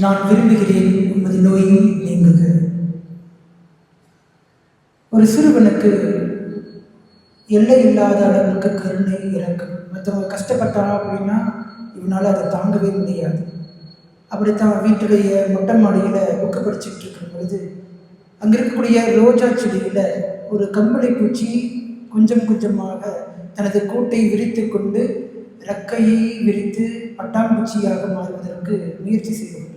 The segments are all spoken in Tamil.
நான் விரும்புகிறேன் உமது நோயை நீங்குக. ஒரு சிறுவனுக்கு எல்லை இல்லாத அளவுக்கு கருணை இறக்கும். மற்றவங்க கஷ்டப்பட்டாங்க அப்படின்னா இவனால் அதை தாங்கவே முடியாது. அப்படித்தான் வீட்டுடைய மொட்டை மாடியில் புக்கு படிச்சுட்டு இருக்கும் பொழுது அங்கே இருக்கக்கூடிய ரோஜா செடியில் ஒரு கம்பளி பூச்சி கொஞ்சம் கொஞ்சமாக தனது கூட்டை விரித்து கொண்டு ரெக்கையை விரித்து பட்டாம்பூச்சியாக மாறுவதற்கு முயற்சி செய்யும்.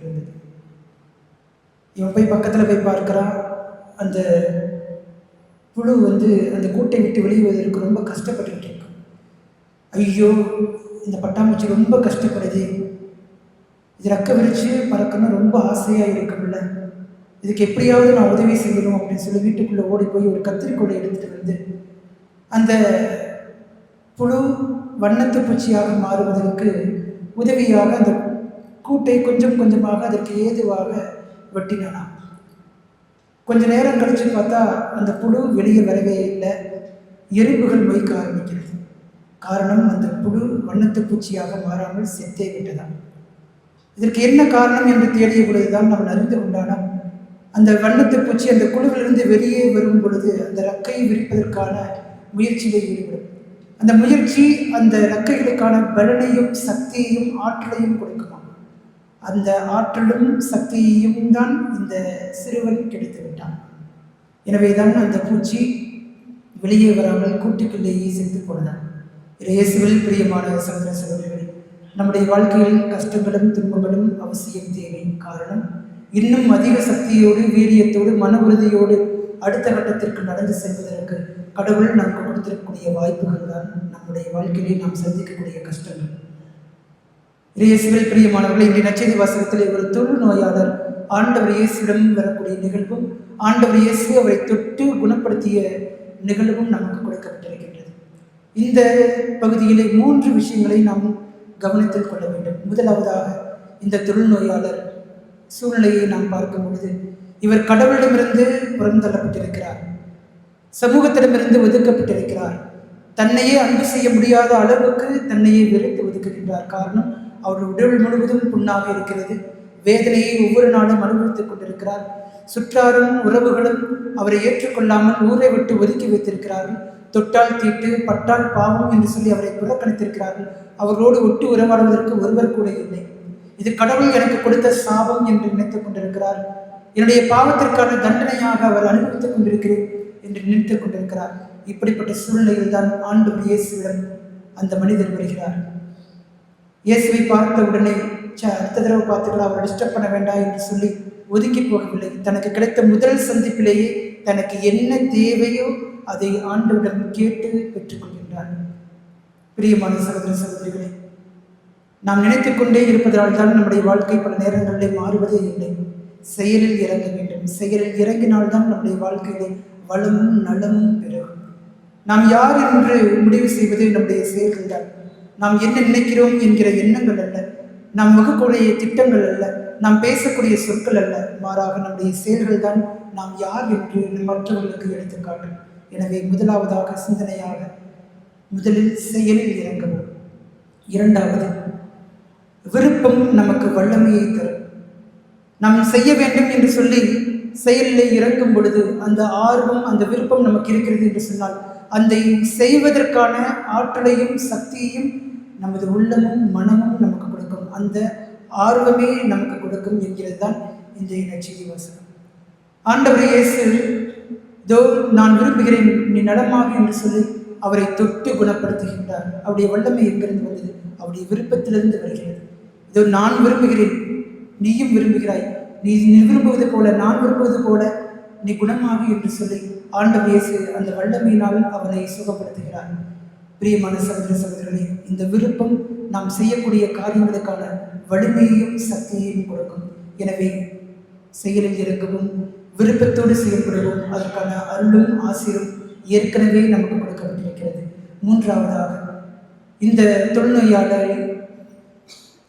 இவன் போய் பக்கத்தில் போய் பார்க்குறான் அந்த புழு வந்து அந்த கூட்டை விட்டு வெளியுவதற்கு ரொம்ப கஷ்டப்பட்டுக்கிட்டு இருக்கு. ஐயோ இந்த பட்டாம்பூச்சி ரொம்ப கஷ்டப்படுது. இது ரெக்க விரிச்சு பறக்கணும் ரொம்ப ஆசையாக இருக்கும்ல. இதுக்கு எப்படியாவது நான் உதவி செய்யணும் அப்படின்னு சொல்லி வீட்டுக்குள்ளே ஓடி போய் ஒரு கத்திரிக்கோலை எடுத்துகிட்டு வந்து அந்த புழு வண்ணத்து பூச்சியாக மாறுவதற்கு உதவியாக அந்த கூட்டை கொஞ்சம் கொஞ்சமாக அதற்கு ஏதுவாக வெட்டினானாம் கொஞ்ச நேரம் கழிச்சு பார்த்தா அந்த புழு வெளியே வரவே இல்லை. எறும்புகள் மொய்க்க ஆரம்பிக்கிறது. காரணம் அந்த புழு வண்ணத்து பூச்சியாக மாறாமல் செத்தே விட்டதாம் இதற்கு என்ன காரணம் என்று தேடிய பொழுதுதான் அவன் அறிந்து கொண்டானாம் அந்த வண்ணத்து பூச்சி அந்த குழுவிலிருந்து வெளியே வரும் பொழுது அந்த ரக்கையை விரிப்பதற்கான முயற்சியிலே ஈடுபடும். அந்த முயற்சி அந்த ரக்கைகளுக்கான பலனையும் சக்தியையும் ஆற்றலையும் கொடுக்குமா? அந்த ஆற்றலும் சக்தியையும் தான் இந்த சிறுவன் கிடைத்து விட்டான். எனவே தான் அந்த பூச்சி வெளியே வராமல் கூட்டுக்குள்ளேயே செத்து போனதான் இயேசுவில் பிரியமான சகோதர சகோதரிகள் நம்முடைய வாழ்க்கையில் கஷ்டங்களும் துன்பங்களும் அவசியம் தேவை. காரணம் இன்னும் அதிக சக்தியோடு வீரியத்தோடு மன உறுதியோடு அடுத்த கட்டத்திற்கு நடந்து செல்வதற்கு கடவுள் நமக்கு கொடுத்திருக்கக்கூடிய வாய்ப்புகள் தான் நம்முடைய வாழ்க்கையிலே நாம் சந்திக்கக்கூடிய கஷ்டங்கள். இயேசுவில் பிரியமானவர்களை இன்றைய நச்செய்தி வாசகத்தில் ஒரு தொழு நோயாளர் ஆண்டவர் இயேசுவிடம் வரக்கூடிய நிகழ்வும் ஆண்டவர் இயேசு அவரை தொட்டு குணப்படுத்திய நிகழ்வும் நமக்கு கொடுக்கப்பட்டிருக்கின்றது. இந்த பகுதியிலே மூன்று விஷயங்களை நாம் கவனத்தில் கொள்ள வேண்டும். முதலாவதாக இந்த தொழுநோயாளர் சூழ்நிலையை நாம் பார்க்கும் பொழுது இவர் கடவுளிடமிருந்து புறந்தள்ளப்பட்டிருக்கிறார். சமூகத்திடமிருந்து ஒதுக்கப்பட்டிருக்கிறார். தன்னையே அன்பு செய்ய முடியாத அளவுக்கு தன்னையே வெறுத்து ஒதுக்குகின்றார். காரணம் அவருடைய உடல் முழுவதும் புண்ணாக இருக்கிறது. வேதனையை ஒவ்வொரு நாளும் அனுபவித்துக் கொண்டிருக்கிறார். சுற்றாரும் உறவுகளும் அவரை ஏற்றுக்கொள்ளாமல் ஊரை விட்டு ஒதுக்கி வைத்திருக்கிறார்கள். தொட்டால் தீட்டு பட்டால் பாவம் என்று சொல்லி அவரை புறக்கணித்திருக்கிறார்கள். அவர்களோடு ஒட்டு உறவாடுவதற்கு ஒருவர் கூட இல்லை. இது கடவுள் எனக்கு கொடுத்த சாபம் என்று நினைத்துக் கொண்டிருக்கிறார். என்னுடைய பாவத்திற்கான தண்டனையாக அவர் அனுபவித்துக் கொண்டிருக்கிறேன் என்று நினைத்துக் கொண்டிருக்கிறார். இப்படிப்பட்ட சூழ்நிலையில் தான் ஆண்டு இயேசுவிடம் அந்த மனிதர் வருகிறார். இயேசுவை பார்த்த உடனே ச அடுத்த தடவை பார்த்துக்கலாம் அவரை டிஸ்டர்ப் பண்ண வேண்டாம் என்று சொல்லி ஒதுக்கி போகவில்லை. தனக்கு கிடைத்த முதல் சந்திப்பிலேயே தனக்கு என்ன தேவையோ அதை ஆண்டவிடம் கேட்டு பெற்றுக்கொள்கின்றார். பிரியமான சகோதர சகோதரிகளே நாம் நினைத்துக் கொண்டே இருப்பதால் தான் நம்முடைய வாழ்க்கை பல நேரங்களிலே மாறுவதே இல்லை. செயலில் இறங்க வேண்டும். செயலில் இறங்கினால்தான் நம்முடைய வாழ்க்கையிலே வளமும் நலமும் பெறும் நாம் யார் என்று முடிவு செய்வது நம்முடைய செயல்கள் தான். நாம் என்ன நினைக்கிறோம் என்கிற எண்ணங்கள் அல்ல. நாம் வகுக்கூடிய திட்டங்கள் அல்ல. நாம் பேசக்கூடிய சொற்கள் அல்ல. மாறாக நம்முடைய செயல்கள் தான் நாம் யார் என்று மற்றவர்களுக்கு எடுத்துக்காட்டும். எனவே முதலாவதாக சிந்தனையாக முதலில் செயலில் இறங்கவும். இரண்டாவது விருப்பம் நமக்கு வல்லமையை தரும். நாம் செய்ய வேண்டும் என்று சொல்லி செயலில் இறங்கும் பொழுது அந்த ஆர்வம் அந்த விருப்பம் நமக்கு இருக்கிறது என்று சொன்னால் அந்த செய்வதற்கான ஆற்றலையும் சக்தியையும் நமது உள்ளமும் மனமும் நமக்கு கொடுக்கும். அந்த ஆர்வமே நமக்கு கொடுக்கும் என்கிறது தான் இந்த நச்செய்தி வாசகம் ஆண்டவர் இயேசு தோ நான் விரும்புகிறேன் நீ நடமாக என்று சொல்லி அவரை தொட்டு குணப்படுத்துகின்றார். அவருடைய வல்லமை எங்கிருந்து வந்தது? அவருடைய விருப்பத்திலிருந்து வருகிறது. இதோ நான் விரும்புகிறேன் நீயும் விரும்புகிறாய். நீ நீ விரும்புவது போல நான் விரும்புவது போல நீ குணமாக என்று சொல்லி ஆண்டவர் இயேசு அந்த வல்லமையினால் அவனை சுகப்படுத்துகிறார். பிரியமான சகோதர சகோதரர்களே இந்த விருப்பம் நாம் செய்யக்கூடிய காரியங்களுக்கான வலிமையையும் சக்தியையும் கொடுக்கும். எனவே செயலில் இறங்கவும் விருப்பத்தோடு செயல்படவும் அதற்கான அருளும் ஆசிரும் ஏற்கனவே நமக்கு கொடுக்கப்பட்டிருக்கிறது. மூன்றாவதாக இந்த தொழுநோயாளர்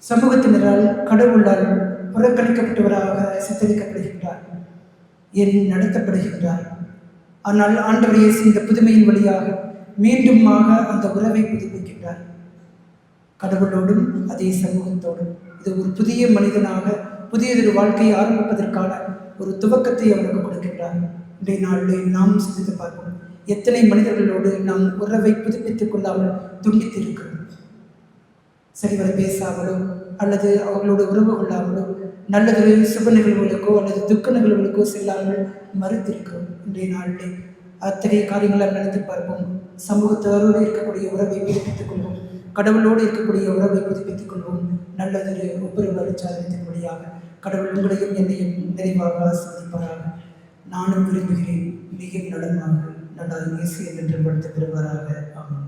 சமூகத்தினரால் கடவுளால் புறக்கணிக்கப்பட்டவராக சித்தரிக்கப்படுகின்றார். என் நடத்தப்படுகின்றார். ஆனால் ஆண்டவர் இயேசு இந்த புதுமையின் வழியாக மீண்டுமாக அந்த உறவை புதுப்பிக்கின்றார். கடவுளோடும் அதே சமூகத்தோடும். இது ஒரு புதிய மனிதனாக புதியதொரு வாழ்க்கையை ஆரம்பிப்பதற்கான ஒரு துவக்கத்தை அவனுக்கு கொடுக்கின்றார். இன்றைய நாளிலே நாம் சிந்தித்து பார்ப்போம். எத்தனை மனிதர்களோடு நாம் உறவை புதுப்பித்துக் கொள்ளாமல் துண்டித்திருக்கிறோம்? சரிவர பேசாமலோ அல்லது அவர்களோடு உறவு கொள்ளாமலோ நல்லது சுப நிகழ்வுகளுக்கோ அல்லது துக்க நிகழ்வுகளுக்கோ செல்லாமல் மறுத்திருக்கிறோம். இன்றைய நாளிலே அத்தகைய காரியங்களை நடந்து பார்ப்போம். சமூகத்தோடு இருக்கக்கூடிய உறவை புதுப்பித்துக் கொள்வோம். கடவுளோடு இருக்கக்கூடிய உறவை புதுப்பித்துக் கொள்வோம். நல்லதொரு ஒப்புரவு அலுவலகத்தின் வழியாக கடவுள் உங்களையும் என்னையும் நிறைவாக ஆஸ்வதிப்பாராக நானும் விரும்புகிறேன். மிக நலமாக நல்லா இயேசு என்று படுத்த பெறுவாராக. ஆமாம்